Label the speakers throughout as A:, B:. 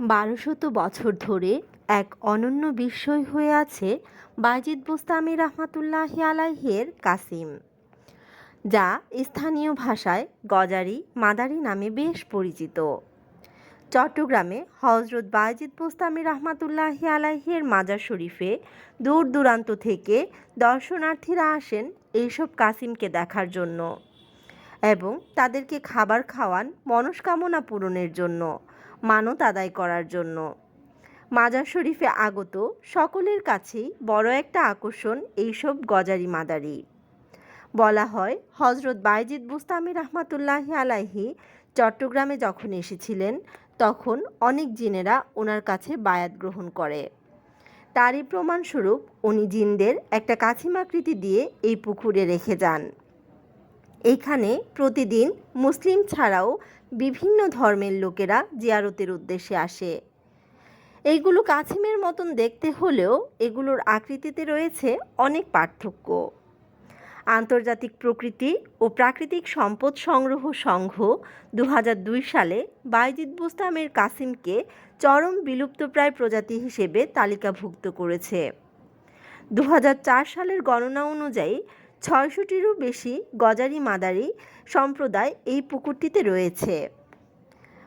A: বারোশত বছর ধরে এক অনন্য বিস্ময় হয়ে আছে বাজিদ বোস্তামি রহমাতুল্লাহ আলাইহের কাসিম, যা স্থানীয় ভাষায় গজারি মাদারি নামে বেশ পরিচিত। চট্টগ্রামে হজরত বাজিদ বোস্তামি রহমাতুল্লাহ আলাইহের মাজার শরীফে দূর দূরান্ত থেকে দর্শনার্থীরা আসেন এইসব কাসিমকে দেখার জন্য। এবং তাদেরকে খাবার খাওয়ান মনস্কামনা পূরণের জন্য, মানত আদায় করার জন্য। মাজার শরীফে আগত সকলের কাছেই বড় একটা আকর্ষণ এইসব গজারি মাদারি। বলা হয় হজরত বাইজিদ বুস্তামি রহমাতুল্লাহ আলাহি চট্টগ্রামে যখন এসেছিলেন, তখন অনেক জিনেরা ওনার কাছে বায়াত গ্রহণ করে। তারই প্রমাণস্বরূপ উনি জিনদের একটা কাছিমাকৃতি দিয়ে এই পুকুরে রেখে যান। এইখানে প্রতিদিন মুসলিম ছাড়াও বিভিন্ন ধর্মের লোকেরা জিয়ারতের উদ্দেশ্যে আসে। এইগুলো কাছিমের মতন দেখতে হলেও এগুলোর আকৃতিতে রয়েছে অনেক পার্থক্য। আন্তর্জাতিক প্রকৃতি ও প্রাকৃতিক সম্পদ সংগ্রহ সংঘ দু হাজার দুই সালে বাইজিদ বুস্তামের কাসিমকে চরম বিলুপ্তপ্রায় প্রজাতি হিসেবে তালিকাভুক্ত করেছে। দু হাজার চার সালের গণনা অনুযায়ী ছয়শটিরও বেশি গজারি মাদারি সম্প্রদায় এই পুকুরটিতে রয়েছে।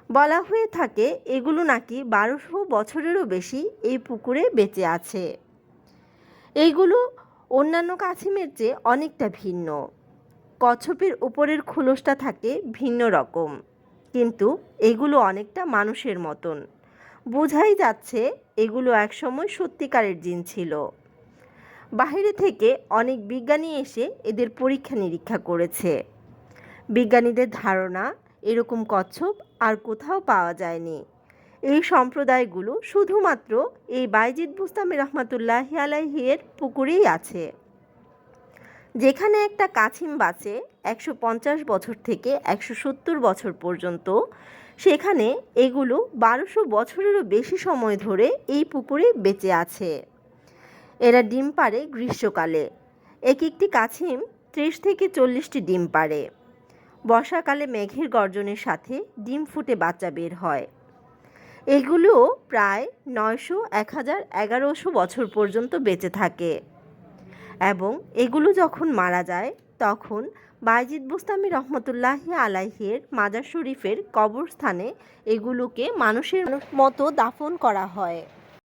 A: বলা হয়ে থাকে, এগুলো নাকি বারোশো বছরেরও বেশি এই পুকুরে বেঁচে আছে। এইগুলো অন্যান্য কাছিমের চেয়ে অনেকটা ভিন্ন। কচ্ছপের উপরের খোলসটা থাকে ভিন্ন রকম, কিন্তু এগুলো অনেকটা মানুষের মতন। বোঝাই যাচ্ছে, এগুলো একসময় সত্যিকারের জিন ছিল। বাইরে থেকে অনেক বিজ্ঞানী এসে এদের পরীক্ষা নিরীক্ষা করেছে। বিজ্ঞানীদের ধারণা এরকম কচ্ছপ আর কোথাও পাওয়া যায়নি। এই সম্প্রদায়গুলো শুধুমাত্র এই বাইজিদ বুস্তামি রহমাতুল্লাহ আলাইহির পুকুরেই আছে। যেখানে একটা কাছিম বাঁচে একশো পঞ্চাশ বছর থেকে একশো সত্তর বছর পর্যন্ত, সেখানে এগুলো বারোশো বছরেরও বেশি সময় ধরে এই পুকুরে বেঁচে আছে। এরা ডিম পাড়ে গ্রীষ্মকালে। এক একটি কাছিম ত্রিশ থেকে চল্লিশটি ডিম পাড়ে। বর্ষাকালে মেঘের গর্জনের সাথে ডিম ফুটে বাচ্চা বের হয়। এগুলো প্রায় নয়শো, এক হাজার, এগারোশো বছর পর্যন্ত বেঁচে থাকে। এবং এগুলো যখন মারা যায়, তখন বাইজিদ বুস্তামি রহমতুল্লাহ আলাইহের মাজার শরীফের কবরস্থানে এগুলোকে মানুষের মতো দাফন করা হয়।